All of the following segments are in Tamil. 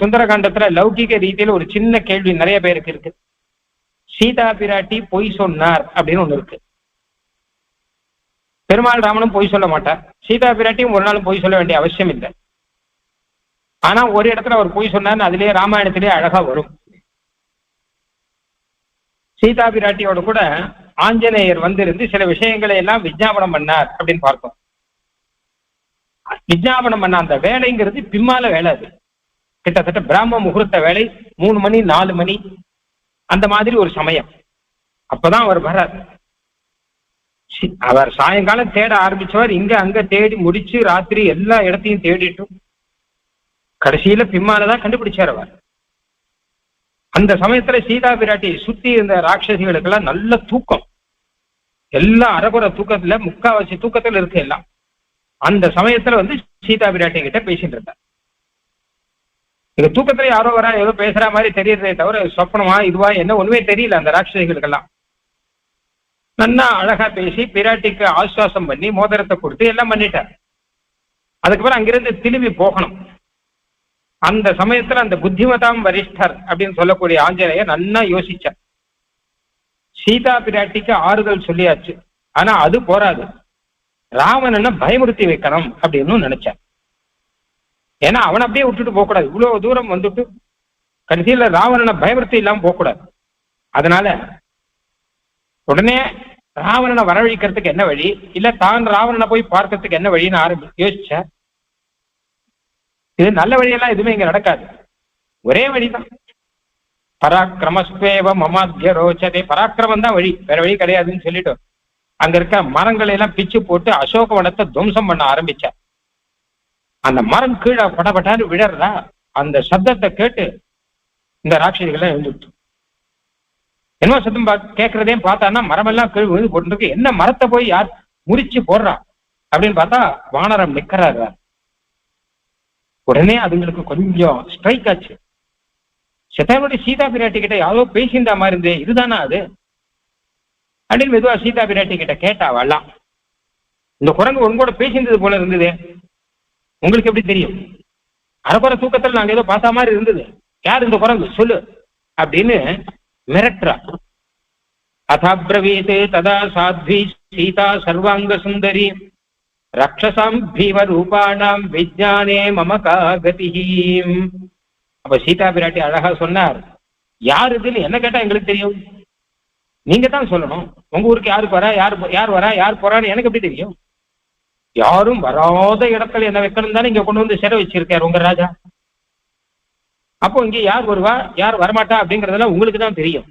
சுந்தரகாண்டத்துல லௌகிக ரீதியில ஒரு சின்ன கேள்வி நிறைய பேருக்கு இருக்கு. சீதா பிராட்டி பொய் சொன்னார் அப்படின்னு ஒண்ணு இருக்கு. பெருமாள் ராமனும் பொய் சொல்ல மாட்டார். சீதா பிராட்டியும் ஒரு நாளும் பொய் சொல்ல வேண்டிய அவசியம் இல்லை. ஆனா ஒரு இடத்துல அவர் பொய் சொன்னார் அதுலயே ராமாயணத்திலேயே அழகா வரும். சீதா பிராட்டியோட கூட ஆஞ்சநேயர் வந்திருந்து சில விஷயங்களை எல்லாம் விஜாபனம் பண்ணார் அப்படின்னு பார்த்தோம். விஜாபனம் பண்ண அந்த வேலைங்கிறது பிம்மால வேலை அது. கிட்டத்தட்ட பிராம முகூர்த்த வேலை மூணு மணி நாலு மணி அந்த மாதிரி ஒரு சமயம். அப்பதான் அவர் வர்றார். அவர் சாயங்காலம் தேட ஆரம்பிச்சவர் இங்க அங்க தேடி முடிச்சு ராத்திரி எல்லா இடத்தையும் தேடிட்டும் கடைசியில பிம்மாலதான் கண்டுபிடிச்சார் அவர். அந்த சமயத்துல சீதா பிராட்டி சுத்தி இருந்த ராட்சசிகளுக்கெல்லாம் நல்ல தூக்கம். எல்லாம் அரைகுறை தூக்கத்துல முக்காவாசி தூக்கத்துல இருக்கு எல்லாம். அந்த சமயத்துல வந்து சீதா பிராட்டி கிட்ட பேசிட்டு இருந்தார். இந்த தூக்கத்துல யாரோ வரா ஏதோ பேசுற மாதிரி தெரியறதே தவிர சொப்பனமா இதுவா என்ன ஒண்ணுமே தெரியல அந்த ராட்சசிகளுக்கெல்லாம். நன்னா அழகா பேசி பிராட்டிக்கு ஆஸ்வாசம் பண்ணி மோதிரத்தை கொடுத்து எல்லாம் பண்ணிட்டார். அதுக்கப்புறம் அங்கிருந்து திரும்பி போகணும். அந்த சமயத்துல அந்த புத்திமதாம் வரிஷ்டர் அப்படின்னு சொல்லக்கூடிய ஆஞ்சநேயர் நன்னா யோசிச்சார். சீதா பிராட்டிக்கு ஆறுதல் சொல்லியாச்சு. ஆனா அது போராது. ராவணனை பயமுறுத்தி வைக்கணும் அப்படின்னு நினைச்சார். ஏன்னா அவனை அப்படியே விட்டுட்டு போகக்கூடாது. இவ்வளவு தூரம் வந்துட்டு கடைசியில ராவணனை பயமுறுத்தி இல்லாம போகக்கூடாது. அதனால உடனே ராவணனை வரவழிக்கிறதுக்கு என்ன வழி? இல்ல தான் ராவணனை போய் பார்க்கறதுக்கு என்ன வழின்னு ஆரம்பி யோசிச்ச. இது நல்ல வழியெல்லாம் எதுவுமே இங்க நடக்காது. ஒரே வழிதான். பராக்கிரமஸ்வேவ மமாத்திய ரோச்சதே. பராக்கிரமம் தான் வழி. வேற வழி கிடையாதுன்னு சொல்லிட்டோம். அங்க இருக்க மரங்களை எல்லாம் பிச்சு போட்டு அசோக வனத்தை துவம்சம் பண்ண ஆரம்பிச்சார். அந்த மரம் கீழே படபட்டான்னு விழறதா அந்த சப்தத்தை கேட்டு இந்த ராட்சசிகளை எழுந்துட்டு என்ன சத்தம் பா கேட்கறதே பார்த்தான்னா மரமெல்லாம் கீழ் விழுந்து போட்டுருக்கு என்ன மரத்தை போய் யார் முறிச்சு போடுறா? அப்படின்னு பார்த்தா வானரம் நிக்கிறாரு உடனே அதுங்களுக்கு கொஞ்சம் ஸ்ட்ரைக் ஆச்சு. செத்தானுடைய சீதா பிராட்டி கிட்ட யாரோ பேசியிருந்த மாதிரி இருந்தே இதுதானா அது? அப்படின்னு மெதுவா சீதா பிராட்டி கிட்ட கேட்டா வரலாம் இந்த குரங்கு உன் கூட பேசியிருந்தது போல இருந்தது. உங்களுக்கு எப்படி தெரியும்? அரைக்குறை தூக்கத்துல நாங்க ஏதோ பார்த்த மாதிரி இருந்தது. யார் இந்த குரங்கு? சொல்லு. அப்படின்னு மிரட்டுறா. அதாபிரவீத் ததா சாத்வி சீதா சர்வாங்க சுந்தரி. ரக்ஷசாம் பீம ரூபாணாம் விஜானே மம காகதிஹீம். அப்ப சீதா பிராட்டி அழகா சொன்னார். யார் இதுன்னு என்ன கேட்டா எங்களுக்கு தெரியும்? நீங்க தான் சொல்லணும். உங்க ஊருக்கு யாரு வரா யார் யார் வரா? யார் போறான்னு எனக்கு எப்படி தெரியும்? யாரும் வராத இடத்துல என்ன வைக்கணும் தானே இங்க கொண்டு வந்து சிறை வச்சிருக்காரு உங்க ராஜா. அப்போ இங்க யார் வருவா? யார் வரமாட்டா? அப்படிங்கறதெல்லாம் உங்களுக்கு தான் தெரியும்.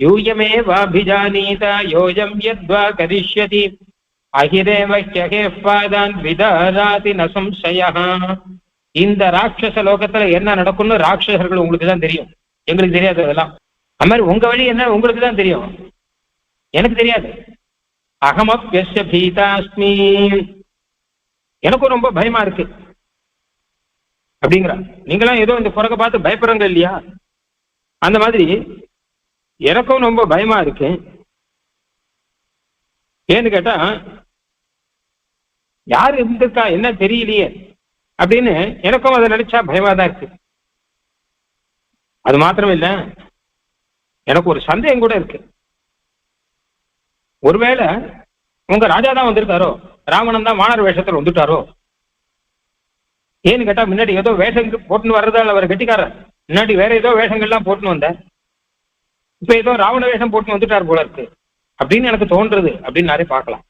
யூயமே வாபிஜானீத யோஜம் யத்வா கரிஷ்யதி. அகிரேவ ஹ்யகே பாதான் விதாராதி ந இந்த ராட்சச லோகத்துல என்ன நடக்கும்னு ராட்சசர்கள் உங்களுக்கு தான் தெரியும். எங்களுக்கு தெரியாது அதெல்லாம். அது மாதிரி உங்க வழி என்ன? உங்களுக்கு தான் தெரியும். எனக்கு தெரியாது. அகமப்யஸ்ய பீதாஸ்மி. எனக்கும் ரொம்ப பயமா இருக்கு. அப்படிங்கிறா நீங்களாம் ஏதோ இந்த குரங்க பார்த்து பயப்படுறங்க இல்லையா? அந்த மாதிரி எனக்கும் ரொம்ப பயமா இருக்கு. ஏன்னு கேட்டா யார் இருந்திருக்கா என்ன தெரியலையே அப்படின்னு எனக்கும் அதை நினைச்சா பயமா தான் இருக்கு. அது மாத்திரம் இல்லை எனக்கு ஒரு சந்தேகம் கூட இருக்கு. ஒருவேளை உங்க ராஜா தான் வந்திருக்காரோ? ராவணன் தான் வானர் வேஷத்துல வந்துட்டாரோ? ஏன்னு கேட்டா முன்னாடி ஏதோ வேஷம் போட்டுன்னு வர்றதால அவர் கெட்டிக்காரர். முன்னாடி வேற ஏதோ வேஷங்கள்லாம் போட்டுன்னு வந்தார் இப்ப ஏதோ ராவண வேஷம் போட்டுன்னு வந்துட்டார் போல இருக்கு. அப்படின்னு எனக்கு தோன்றுறது அப்படின்னு நிறைய பார்க்கலாம்.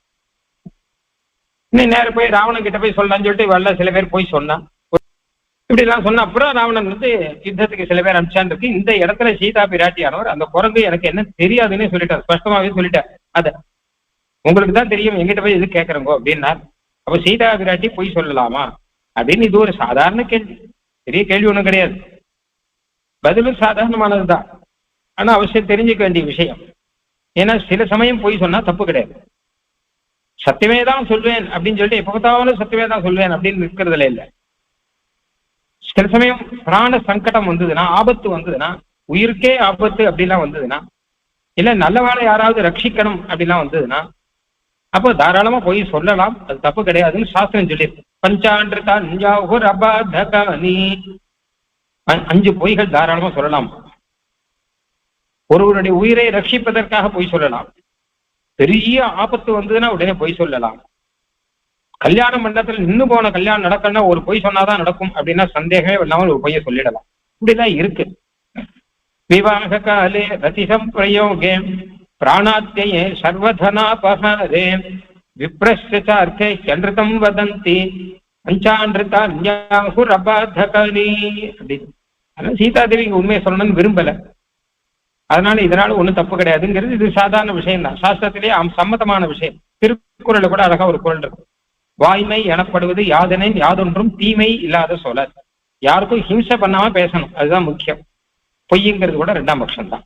இன்னும் நேரம் போய் ராவணன் கிட்ட போய் சொல்லலாம்னு சொல்லிட்டு வரல சில பேர் போய் சொன்னா இப்படி எல்லாம் சொன்ன அப்புறம் ராவணன் வந்து யுத்தத்துக்கு சில பேர் அனுப்பிச்சான் இருக்கு இந்த இடத்துல சீதா பிராட்டியானவர் அந்த குரங்கு எனக்கு என்ன தெரியாதுன்னு சொல்லிட்டார். ஸ்பஷ்டமாவே சொல்லிட்டார். அத உங்களுக்கு தான் தெரியும் எங்கிட்ட போய் எது கேட்கறங்கோ அப்படின்னா அப்ப சீதா பிராட்டி பொய் சொல்லலாமா? அப்படின்னு இது ஒரு சாதாரண கேள்வி. பெரிய கேள்வி ஒண்ணும் கிடையாது. பதிலும் சாதாரணமானதுதான் ஆனா அவசியம் தெரிஞ்சுக்க வேண்டிய விஷயம். ஏன்னா சில சமயம் பொய் சொன்னா தப்பு கிடையாது. சத்தியமே தான் சொல்வேன் அப்படின்னு சொல்லிட்டு எப்ப பார்த்தாலும் சத்தியமே தான் சொல்வேன் அப்படின்னு இருக்கிறதுல இல்லை. சில சமயம் பிராண சங்கடம் வந்ததுன்னா ஆபத்து வந்ததுன்னா உயிருக்கே ஆபத்து அப்படிலாம் வந்ததுன்னா இல்ல நல்லவாளை யாராவது ரட்சிக்கணும் அப்படிலாம் வந்ததுன்னா அப்போ தாராளமா போய் சொல்லலாம். அது தப்பு கிடையாதுன்னு சாஸ்திரம் சொல்லியிருக்கு பஞ்சாண்டிருக்கா அபாதகானி அ- அஞ்சு பொய்கள் தாராளமா சொல்லலாம். ஒருவருடைய உயிரை ரட்சிப்பதற்காக பொய் சொல்லலாம். பெரிய ஆபத்து வந்ததுன்னா உடனே பொய் சொல்லலாம். கல்யாண மண்டபத்தில் நின்னு போன கல்யாணம் நடக்கணும்னா ஒரு பொய் சொன்னாதான் நடக்கும் அப்படின்னா சந்தேகமே இல்லாமல் ஒரு பொய்யை சொல்லிடலாம். இப்படிதான் இருக்கு. விவாக காலே ரதிசம் பிரயோகே பிராணாத்தியே சர்வதனாபகாரே விப்ரஷ்டார்த்தே சந்திரதம் வதந்தி பஞ்சாண்டிருத்தான்யாகுரபாதகனி அப்படின்னு ஆனா சீதாதேவி உண்மையை சொல்லணும்னு விரும்பல. அதனால இதனால ஒண்ணும் தப்பு கிடையாதுங்கிறது இது சாதாரண விஷயம் தான் சாஸ்திரத்திலேயே சம்மதமான விஷயம். திருக்குறள் கூட அழகா ஒரு குறள் இருக்கும் வாய்மை எனப்படுவது யாதனை யாதொன்றும் தீமை இல்லாத சொலர் யாருக்கும் ஹிம்சை பண்ணாம பேசணும். அதுதான் முக்கியம். பொய்யுங்கிறது கூட ரெண்டாம் பட்சம் தான்